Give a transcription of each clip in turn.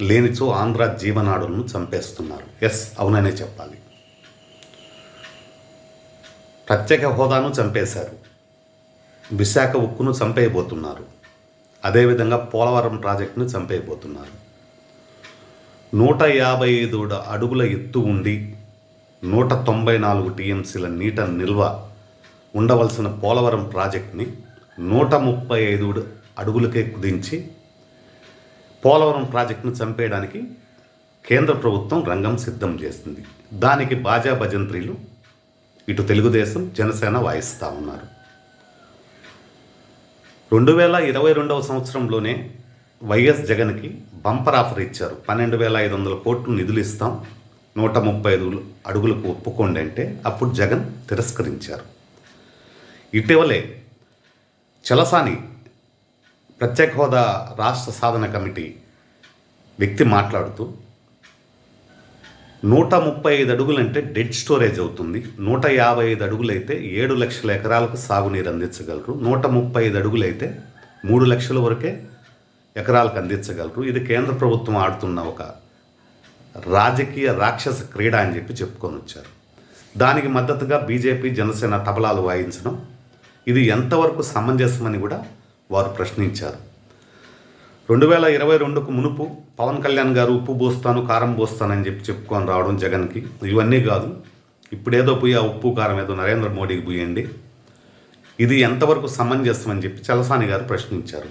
లేనిచో ఆంధ్ర జీవనాడులను చంపేస్తున్నారు. ఎస్ అవుననే చెప్పాలి. ప్రత్యేక హోదాను చంపేశారు. విశాఖ ఉక్కును చంపేయబోతున్నారు. అదేవిధంగా పోలవరం ప్రాజెక్టును చంపేయబోతున్నారు. నూట యాభై ఐదు అడుగుల ఎత్తు ఉండి నూట తొంభై నాలుగు టీఎంసీల నీట నిల్వ ఉండవలసిన పోలవరం ప్రాజెక్ట్ని నూట ముప్పై ఐదు అడుగులకే కుదించి పోలవరం ప్రాజెక్టును చంపేయడానికి కేంద్ర ప్రభుత్వం రంగం సిద్ధం చేస్తుంది. దానికి బాజా భజంత్రీలు ఇటు తెలుగుదేశం జనసేన వాయిస్తూ ఉన్నారు. రెండు వేల ఇరవై రెండవ సంవత్సరంలోనే వైఎస్ జగన్కి బంపర్ ఆఫర్ ఇచ్చారు. పన్నెండు వేల ఐదు వందల కోట్లు నిధులు ఇస్తాం నూట ముప్పై ఐదు అడుగులకు ఒప్పుకోండి అంటే అప్పుడు జగన్ తిరస్కరించారు. ఇటీవలే చలసాని ప్రత్యేక హోదా రాష్ట్ర సాధన కమిటీ వ్యక్తి మాట్లాడుతూ నూట ముప్పై ఐదు అడుగులంటే డెడ్ స్టోరేజ్ అవుతుంది. నూట యాభై ఐదు అడుగులైతే ఏడు లక్షల ఎకరాలకు సాగునీరు అందించగలరు. నూట ముప్పై ఐదు అడుగులైతే మూడు లక్షల వరకే ఎకరాలకు అందించగలరు. ఇది కేంద్ర ప్రభుత్వం ఆడుతున్న ఒక రాజకీయ రాక్షస క్రీడ అని చెప్పి చెప్పుకొని వచ్చారు. దానికి మద్దతుగా బీజేపీ జనసేన తబలాలు వాయించడం ఇది ఎంతవరకు సమంజసమని కూడా వారు ప్రశ్నించారు. రెండు వేల ఇరవై రెండుకు మునుపు పవన్ కళ్యాణ్ గారు ఉప్పు పోస్తాను కారం పోస్తానని చెప్పి చెప్పుకొని రావడం జగన్కి ఇవన్నీ కాదు. ఇప్పుడేదో పోయి ఆ ఉప్పు కారం ఏదో నరేంద్ర మోడీకి పోయండి. ఇది ఎంతవరకు సమంజసం అని చెప్పి చలసాని గారు ప్రశ్నించారు.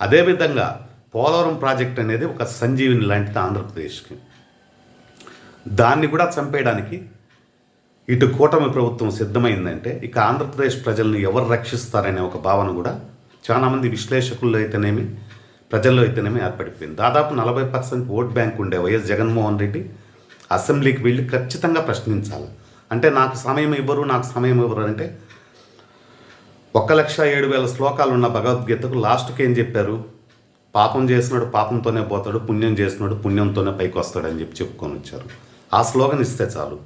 అదేవిధంగా పోలవరం ప్రాజెక్ట్ అనేది ఒక సంజీవిని లాంటిది ఆంధ్రప్రదేశ్కి. దాన్ని కూడా చంపేయడానికి ఇటు కూటమి ప్రభుత్వం సిద్ధమైందంటే ఇక ఆంధ్రప్రదేశ్ ప్రజల్ని ఎవరు రక్షిస్తారనే ఒక భావన కూడా చాలామంది విశ్లేషకుల్లో అయితేనేమి ప్రజల్లో అయితేనేమి ఏర్పడిపోయింది. దాదాపు నలభై పర్సెంట్ ఓట్ బ్యాంక్ ఉండే వైఎస్ జగన్మోహన్ రెడ్డి అసెంబ్లీకి వెళ్ళి ఖచ్చితంగా ప్రశ్నించాలి. అంటే నాకు సమయం ఇవ్వరు నాకు సమయం ఇవ్వరు అంటే ఒక్క లక్ష ఏడు వేల శ్లోకాలు ఉన్న భగవద్గీతకు లాస్ట్కి ఏం చెప్పారు? పాపం చేసినాడు పాపంతోనే పోతాడు పుణ్యం చేసినాడు పుణ్యంతోనే పైకి వస్తాడని చెప్పి చెప్పుకొని వచ్చారు. ఆ స్లోగన్ ఇస్తే చాలు.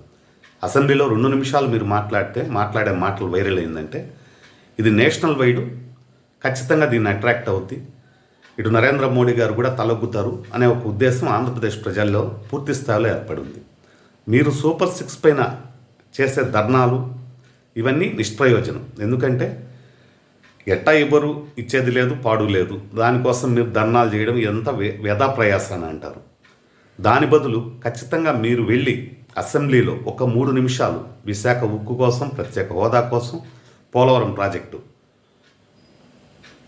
అసెంబ్లీలో రెండు నిమిషాలు మీరు మాట్లాడితే మాట్లాడే మాటలు వైరల్ అయిందంటే ఇది నేషనల్ వైడ్ ఖచ్చితంగా దీన్ని అట్రాక్ట్ అవుద్ది. ఇటు నరేంద్ర మోడీ గారు కూడా తలొగ్గుతారు అనే ఒక ఉద్దేశం ఆంధ్రప్రదేశ్ ప్రజల్లో పూర్తి స్థాయిలో ఏర్పడింది. మీరు సూపర్ సిక్స్ పైన చేసే ధర్నాలు ఇవన్నీ నిష్ప్రయోజనం. ఎందుకంటే ఎట్టా ఇవ్వరు ఇచ్చేది లేదు పాడు లేదు. దానికోసం మీరు ధర్నాలు చేయడం ఎంత వ్యధా ప్రయాస అని అంటారు. దాని బదులు ఖచ్చితంగా మీరు వెళ్ళి అసెంబ్లీలో ఒక మూడు నిమిషాలు విశాఖ ఉక్కు కోసం ప్రత్యేక హోదా కోసం పోలవరం ప్రాజెక్టు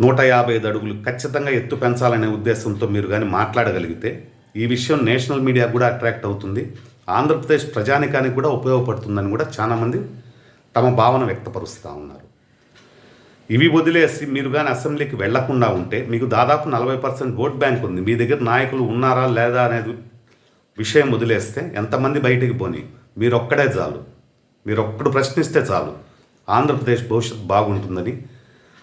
నూట యాభై ఐదు అడుగులు ఖచ్చితంగా ఎత్తు పెంచాలనే ఉద్దేశంతో మీరు కానీ మాట్లాడగలిగితే ఈ విషయం నేషనల్ మీడియా కూడా అట్రాక్ట్ అవుతుంది. ఆంధ్రప్రదేశ్ ప్రజానికానికి కూడా ఉపయోగపడుతుందని కూడా చాలామంది తమ భావన వ్యక్తపరుస్తూ ఉన్నారు. ఇవి వదిలేసి మీరు కానీ అసెంబ్లీకి వెళ్ళకుండా ఉంటే మీకు దాదాపు నలభై పర్సెంట్ ఓట్ బ్యాంక్ ఉంది. మీ దగ్గర నాయకులు ఉన్నారా లేదా అనేది విషయం వదిలేస్తే ఎంతమంది బయటికి పోని? మీరు ఒక్కడే చాలు. మీరు ఒక్కడు ప్రశ్నిస్తే చాలు. ఆంధ్రప్రదేశ్ భవిష్యత్తు బాగుంటుందని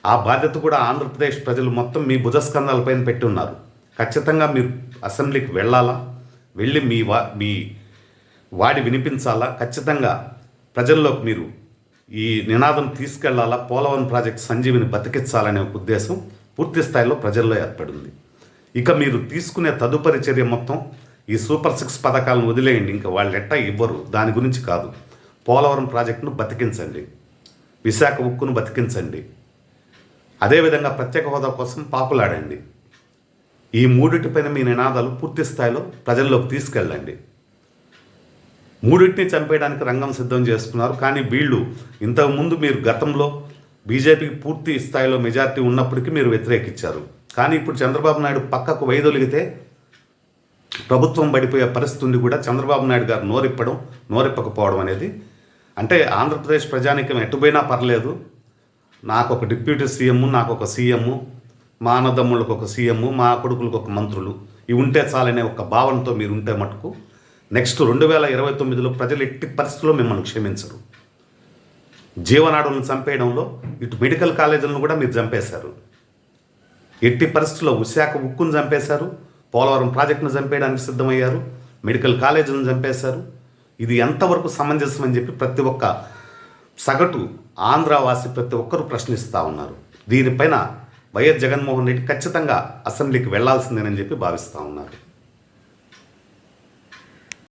ఆ బాధ్యత కూడా ఆంధ్రప్రదేశ్ ప్రజలు మొత్తం మీ భుజస్కంధాలపైన పెట్టి ఉన్నారు. ఖచ్చితంగా మీరు అసెంబ్లీకి వెళ్ళాలా? వెళ్ళి మీ వా మీ వాడి వినిపించాలా? ఖచ్చితంగా ప్రజల్లోకి మీరు ఈ నినాదం తీసుకెళ్ళాలా? పోలవరం ప్రాజెక్ట్ సంజీవిని బతికించాలనే ఒక ఉద్దేశం పూర్తి స్థాయిలో ప్రజల్లో ఏర్పడింది. ఇక మీరు తీసుకునే తదుపరి చర్య మొత్తం ఈ సూపర్ సిక్స్ పథకాలను వదిలేయండి. ఇంకా వాళ్ళు ఎట్టా ఇవ్వరు. దాని గురించి కాదు. పోలవరం ప్రాజెక్టును బతికించండి. విశాఖ ఉక్కును బతికించండి. అదేవిధంగా ప్రత్యేక హోదా కోసం పాపులాడండి ఈ మూడిటిపైన మీ నినాదాలు పూర్తి స్థాయిలో ప్రజల్లోకి తీసుకెళ్ళండి. మూడింటిని చంపేయడానికి రంగం సిద్ధం చేసుకున్నారు కానీ వీళ్ళు ఇంతకుముందు మీరు గతంలో బీజేపీకి పూర్తి స్థాయిలో మెజార్టీ ఉన్నప్పటికీ మీరు వ్యతిరేకించారు. కానీ ఇప్పుడు చంద్రబాబు నాయుడు పక్కకు వైదొలిగితే ప్రభుత్వం పడిపోయే పరిస్థితి ఉంది కూడా చంద్రబాబు నాయుడు గారు నోరిప్పడం నోరిప్పకపోవడం అనేది అంటే ఆంధ్రప్రదేశ్ ప్రజానికం ఎటుపోయినా పర్లేదు. నాకు ఒక డిప్యూటీ సీఎం నాకు ఒక సీఎం మా అన్నదమ్ముళ్ళకు ఒక సీఎం మా కొడుకులకు ఒక మంత్రులు. ఇవి ఉంటే చాలనే ఒక భావనతో మీరు ఉంటే మటుకు నెక్స్ట్ రెండు వేల ఇరవై తొమ్మిదిలో ప్రజలు ఎట్టి పరిస్థితుల్లో మిమ్మల్ని క్షమించరు. జీవనాడులను చంపేయడంలో ఇటు మెడికల్ కాలేజీలను కూడా మీరు చంపేశారు. ఎట్టి పరిస్థితుల్లో విశాఖ ఉక్కును చంపేశారు పోలవరం ప్రాజెక్టును చంపేయడానికి సిద్ధమయ్యారు మెడికల్ కాలేజీలను చంపేశారు. ఇది ఎంతవరకు సమంజసం అని చెప్పి ప్రతి ఒక్క సగటు ఆంధ్రావాసి ప్రతి ఒక్కరూ ప్రశ్నిస్తూ ఉన్నారు. దీనిపైన వైఎస్ జగన్మోహన్ రెడ్డి ఖచ్చితంగా అసెంబ్లీకి వెళ్ళాల్సిందేనని చెప్పి భావిస్తూ ఉన్నారు.